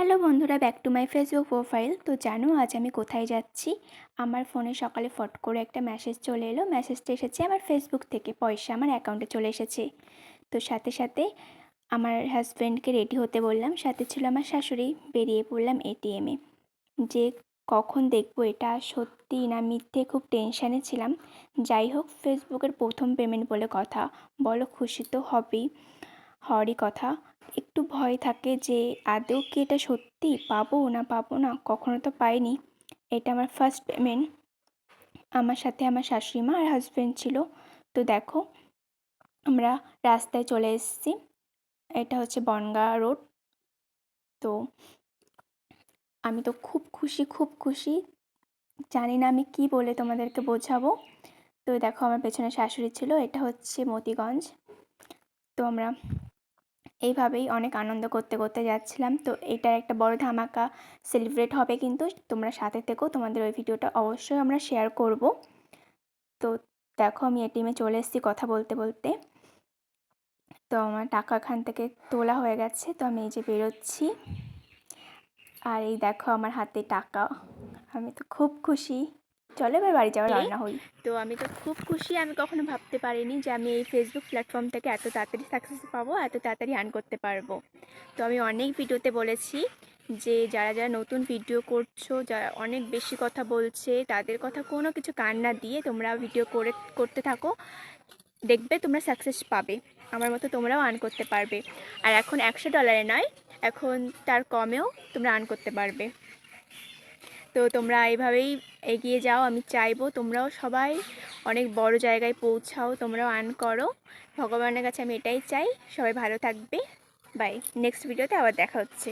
Hello বন্ধুরা, back to my Facebook profile. তো জানো, আজ আমি কোথায় যাচ্ছি? আমার ফোনে সকালে ফট করে একটা মেসেজ চলে এলো। মেসেজটা এসেছে আমার ফেসবুক থেকে। পয়সা আমার অ্যাকাউন্টে চলে এসেছে। তো সাথে সাথে আমার হাজব্যান্ডকে রেডি হতে বললাম। সাথে ছিল আমার শাশুড়ি। বেরিয়ে পড়লাম এটিএমে যে কখন দেখব এটা? সত্যি না মিথ্যে খুব টেনশানে ছিলাম। যাই হোক ফেসবুকের প্রথম পেমেন্ট বলে কথা। বলো, খুশি তো হবেই। হওয়ারই কথা। একটু ভয় থাকে যে, আদৌ কি এটা সত্যি? পাবো না পাবো না? কখনো তো পাইনি। এটা আমার ফার্স্ট পেমেন্ট আমার সাথে আমার শাশুড়ি মা আর হাজব্যান্ড ছিল। তো দেখো, আমরা রাস্তায় চলে এসেছি। এটা হচ্ছে বনগা রোড তো আমি তো খুব খুশি খুব খুশি। জানি না আমি কি বলে তোমাদেরকে বোঝাবো। তো দেখো, আমার পেছনে শাশুড়ি ছিল। এটা হচ্ছে মতিগঞ্জ। তো আমরা এইভাবেই অনেক আনন্দ করতে করতে যাচ্ছিলাম। তো এটার একটা বড় ধামাকা সেলিব্রেট হবে কিন্তু তোমরা সাথে থেকেও তোমাদের ওই ভিডিওটা অবশ্যই আমরা শেয়ার করব। তো দেখো আমি এটিএমে চলে এসেছি কথা বলতে বলতে। তো আমার টাকা এখান থেকে তোলা হয়ে গেছে, তো আমি এই যে বেরোচ্ছি। আর এই দেখো আমার হাতে টাকা, আমি তো খুব খুশি। চলো এবার বাড়ি যাওয়ার রান্না হই। তো আমি তো খুব খুশি আমি কখনো ভাবতে পারিনি যে আমি এই ফেসবুক প্ল্যাটফর্ম থেকে এত তাড়াতাড়ি সাকসেস পাবো এত তাড়াতাড়ি আর্ন করতে পারব। তো আমি অনেক ভিডিওতে বলেছি যে যারা যারা নতুন ভিডিও করছ যারা অনেক বেশি কথা বলছে তাদের কথা কোনো কিছু কান না দিয়ে তোমরা ভিডিও করে করতে থাকো। দেখবে তোমরা সাকসেস পাবে। আমার মতো তোমরাও আর্ন করতে পারবে। আর এখন একশো ডলারে নয় এখন তার কমেও তোমরা আর্ন করতে পারবে। তো তোমরা এইভাবেই এগিয়ে যাও, আমি চাইব তোমরাও সবাই অনেক বড় জায়গায় পৌঁছাও, তোমরাও আর্ন করো। ভগবানের কাছে আমি এটাই চাই। সবাই ভালো থাকবে। বাই নেক্সট ভিডিওতে আবার দেখা হচ্ছে।